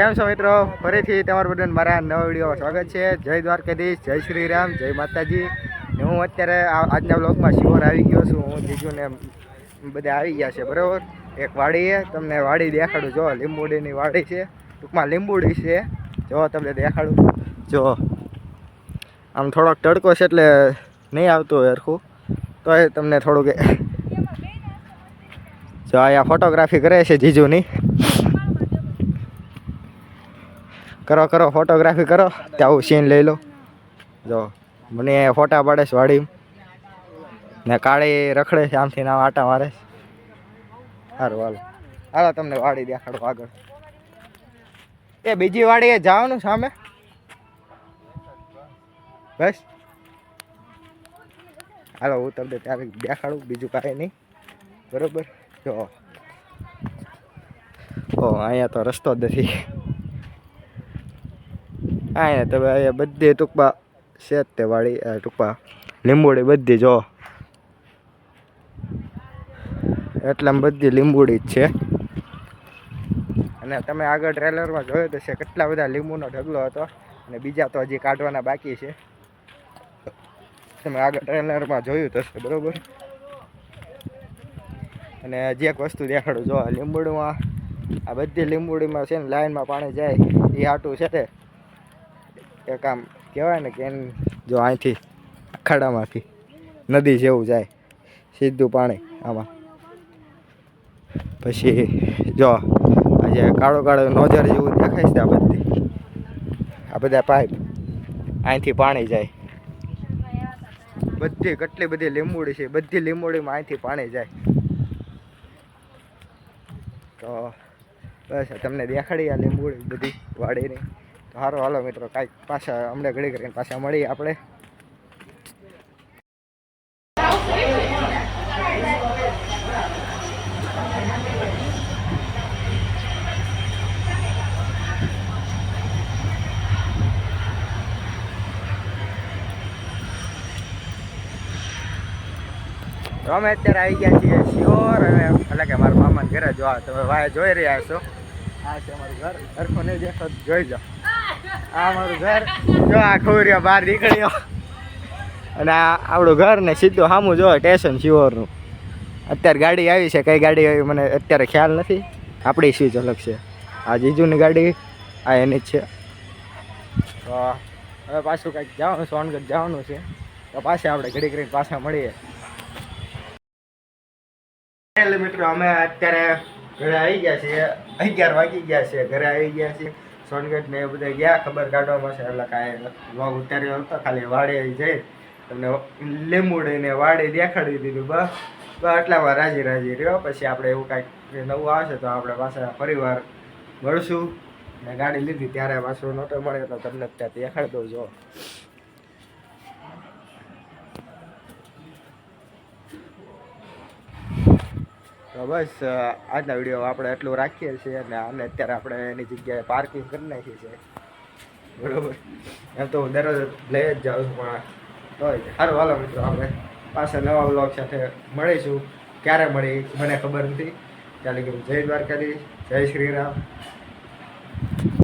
કેમ છો મિત્રો? ફરીથી તમારું બધાને મારા નવા વીડિયો સ્વાગત છે. જય દ્વારકાધીશ, જય શ્રી રામ જય માતાજી. હું અત્યારે આજના બ્લોગમાં શિવર આવી ગયો છું. હું જીજુને બધા આવી ગયા છે, બરાબર? એક વાડી છે તમને વાડી દેખાડું. જો, લીંબુડીની વાડી છે. ટૂંકમાં લીંબુડી છે. જો, તમને દેખાડું. જો, આમ થોડોક તડકો છે એટલે નહીં આવતું હરખું તો એ તમને થોડુંક જો, અહીંયા ફોટોગ્રાફી કરે છે જીજુની. કરો કરો ફોટોગ્રાફી કરો. ત્યાં સીન લઈ લો. જો, મને ફોટા પાડે છે વાડી ને કાળી રખડે છે, આમથી ના આટા મારે સારું હાલો. હાલો, તમને વાડી દેખાડો આગળ. એ, બીજી વાડીએ જવાનું સામે? બસ. હાલો, હું તમને ત્યારે દેખાડું, બીજું કાંઈ નહીં. બરોબર? જો. ઓ, અહીંયા તો રસ્તો જ નથી. અહીંયા તમે અહીંયા બધી ટૂંકમાં છે તે વાળી ટૂંકમાં. લીંબુડી બધી જો. એટલામાં બધી લીંબુડી જ છે. અને તમે આગળ ટ્રેલરમાં જોયું તો છે કેટલા બધા લીંબુનો ઢગલો હતો. અને બીજા તો હજી કાઢવાના બાકી છે. તમે આગળ ટ્રેલરમાં જોયું તો છે, બરોબર? અને હજી એક વસ્તુ દેખાડું જો લીંબુડીમાં, આ બધી લીંબુડીમાં છે ને લાઈનમાં પાણી જાય, એ હાટું છે તે. એક આમ કહેવાય ને કે જો અહીંથી ખાડામાંથી નદી જેવું જાય, સીધું પાણી આમાં. પછી જો આજે કાળો કાળો નોજર જેવું દેખાય છે આ બધી. આ બધા પાઇપ અહીંથી પાણી જાય. બધી કેટલી બધી લીંબુડી છે, બધી લીંબુડીમાં અહીંથી પાણી જાય. તો બસ, તમને દેખાડી આ લીંબુડી બધી વાડીની. સારું હાલો મિત્રો, કાંઈક પાછા હમણાં ઘડી કરીને પાછા મળીએ આપણે. અમે અત્યારે આવી ગયા છીએ શ્યોર અને એટલે કે મારા મામાને ઘરે જોવા તમે વાય જોઈ રહ્યા છો. આ છે અમારું ઘર સરખું નહીં જોઈ જાઓ. આ મારું ઘર. જો આ ખોરિયા બહાર નીકળ્યો. અને આપણું ઘર ને સીધું સામું જો સ્ટેશન શિયોરનું અત્યારે ગાડી આવી છે. કઈ ગાડી આવી મને અત્યારે ખ્યાલ નથી. આપણી સ્વીચ અલગ છે. આ જીજુની ગાડી, આ એની જ છે. તો હવે પાછું કંઈક જવાનું, સોનગઢ જવાનું છે. તો પાછા આપણે ઘડી ઘડી પાછા મળીએ. મિત્રો, અમે અત્યારે ઘરે આવી ગયા છીએ. અગિયાર વાગી ગયા છે. ઘરે આવી ગયા છીએ. સોનગઢ ને એ બધા ગયા, ખબર કાઢવામાં છે એટલે કાંઈ વ્લોગ ઉતાર્યો હતો, ખાલી વાડે જઈ તમને લીંબુડી ને વાડી દેખાડી દીધું. બસ બસ એટલામાં રાજી રાજી રહ્યો. પછી આપણે એવું કાંઈક નવું આવશે તો આપણે પાછા ફરીવાર મળશું. ને ગાડી લીધી, ત્યારે પાછું નોટો મળે તો તમને ત્યાં દેખાડી દઉં, જો. તો બસ આજના વીડિયો આપણે એટલું રાખીએ છીએ અને આને અત્યારે આપણે એની જગ્યાએ પાર્કિંગ કરી નાખીએ છીએ બરોબર? એમ તો હું દરરોજ લઈ જ જાઉં છું, પણ તોય સારું, હાલો મિત્રો, આપણે પાછા નવા બ્લોગ સાથે મળીશું. ક્યારે મળી, મને ખબર નથી. ચાલે કે જય દ્વારકાધીશ, જય શ્રી રામ.